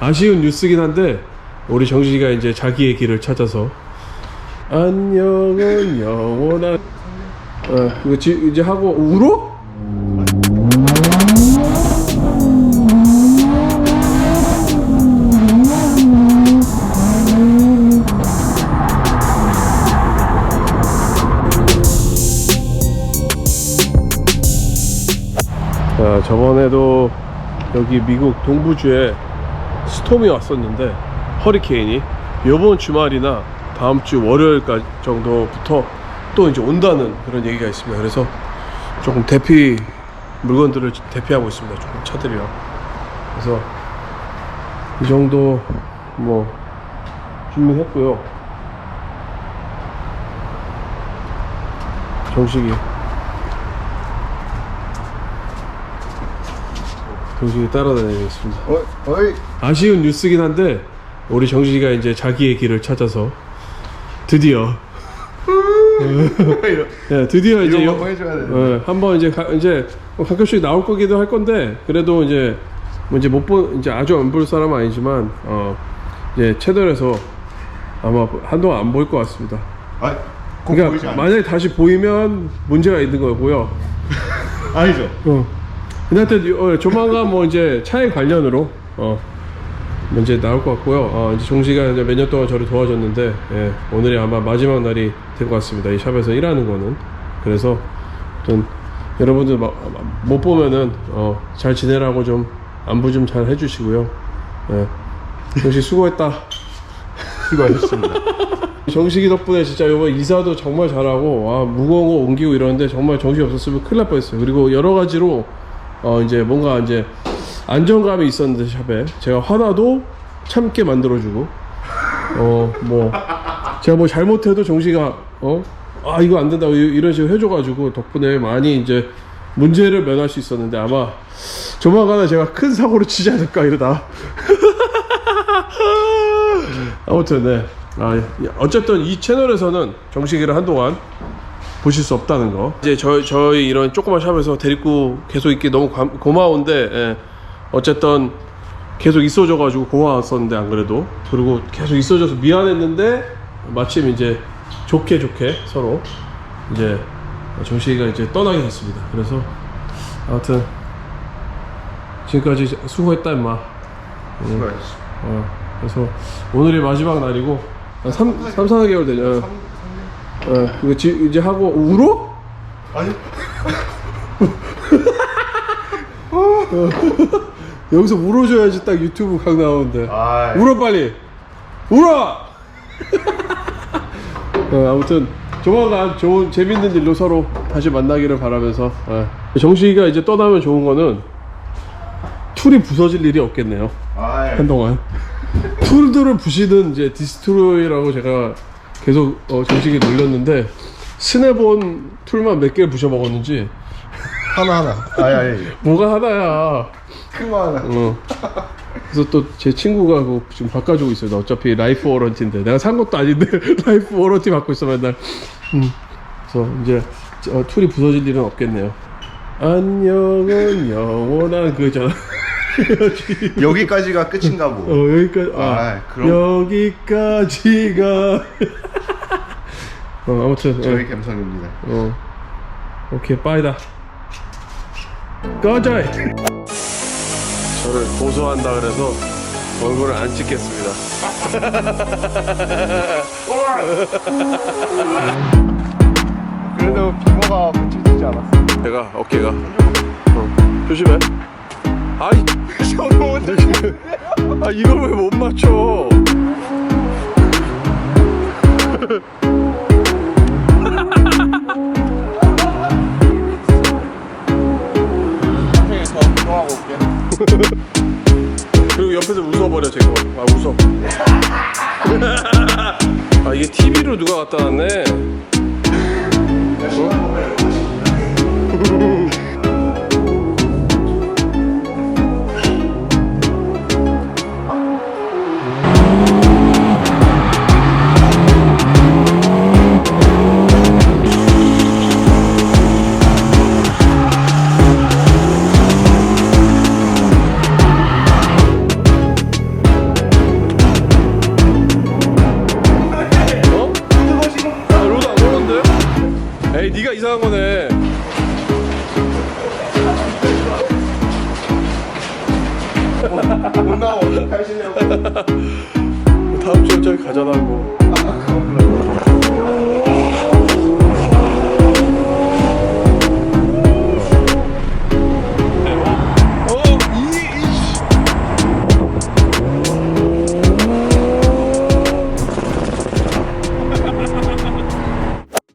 아쉬운 뉴스긴 한데 우리 정식이가 이제 자기의 길을 찾아서 안녕은 영원한 어 이거 지, 이제 하고 울어? 자, 저번에도 여기 미국 동부주에 스톰이 왔었는데 허리케인이 이번 주말이나 다음 주 월요일까지 정도부터 또 이제 온다는 그런 얘기가 있습니다. 그래서 조금 대피 물건들을 대피하고 있습니다. 조금 차들이요. 그래서 이 정도 뭐 준비했고요. 정식이 정식이 따라다니겠습니다. 어이, 어이. 아쉬운 뉴스긴 한데 우리 정식이가 이제 자기의 길을 찾아서 드디어 네, 드디어 이제 이런 여- 거 해줘야 되는데. 네, 한번 이제 가, 이제 뭐 가끔씩 나올 거기도 할 건데 그래도 이제 뭐 이제 못본 이제 아주 안 볼 사람은 아니지만 어 이제 채널에서 아마 한동안 안 보일 것 같습니다. 아, 보이지 그러니까 않아. 만약에 다시 보이면 문제가 있는 거고요. 아니죠. 어. 근데 하여튼 어, 조만간 뭐 이제 차에 관련으로 어 이제 나올 것 같고요. 어, 이제 종시가 이제 몇년 동안 저를 도와줬는데 예, 오늘이 아마 마지막 날이 될 것 같습니다. 이 샵에서 일하는 거는 그래서 좀 여러분들 마- 못 보면은 어, 잘 지내라고 좀 안부 좀 잘 해주시고요. 예. 종시 수고했다. 수고하셨습니다. 정식이 덕분에 진짜 이번 이사도 정말 잘하고 와 무거운 거 옮기고 이러는데 정말 정신이 없었으면 큰일 날 뻔했어요. 그리고 여러 가지로 어 이제 뭔가 이제 안정감이 있었는데 샵에 제가 화나도 참게 만들어주고 어 뭐 제가 뭐 잘못해도 정식이가 어 아 이거 안 된다고 이- 이런 식으로 해줘가지고 덕분에 많이 이제 문제를 면할 수 있었는데 아마 조만간에 제가 큰 사고를 치지 않을까 이러다 아무튼 네. 아, 예. 어쨌든 이 채널에서는 정식이를 한동안 보실 수 없다는 거. 이제 저희 저희 이런 조그만 샵에서 데리고 계속 있기 너무 감- 고마운데 예. 어쨌든 계속 있어줘 가지고 고마웠었는데 안 그래도 그리고 계속 있어줘서 미안했는데 마침 이제 좋게 좋게 서로 이제 정식이가 이제 떠나게 됐습니다. 그래서 아무튼 지금까지 수고했다 임마. 수고하셨습니다. 어, 그래서 오늘이 마지막 날이고 한 3, 3 4개월 되냐 어, 이거 지, 이제 하고 울어? 아니, 여기서 울어줘야지 딱 유튜브 각 나오는데. 아, 울어 빨리. 울어! 어, 아무튼 조만간 좋은 재밌는 일로 서로 다시 만나기를 바라면서 어. 정식이가 이제 떠나면 좋은 거는 툴이 부서질 일이 없겠네요. 아, 한동안. 툴들을 부시는 이제 디스트로이라고 제가 계속 어, 정식에 놀렸는데 스냅온 툴만 몇 개를 부셔 먹었는지 하나 하나. 아니, 아니, 뭐가 하나야 큰거 하나. 어. 그래서 또 제 친구가 그거 지금 바꿔주고 있어요 나 어차피 라이프 워런티인데 내가 산 것도 아닌데 라이프 워런티 받고 있어 맨날 음. 그래서 이제 어, 툴이 부서질 일은 없겠네요 안녕은 영원한 그잖아 여기까지가 끝인가 보. 어 여기까지 아, 아, 그럼- 여기까지가. 어 아무튼 저희 어, 감성입니다. 어. 오케이 빠이다. 꺼져 저를 고소한다 그래서 얼굴을 안 찍겠습니다. 그래도 빙어가 붙여지지 않았어. 내가 어깨가. 어, 조심해. 아이 아 이걸 왜 못 맞춰? 캠핑에서 운동하고 올게. 그리고 옆에서 웃어버려 제가. 아 웃어. 아 이게 TV로 누가 갖다 놨네 이상한 거네. 못 나와 다음 주에 저기 가자라고.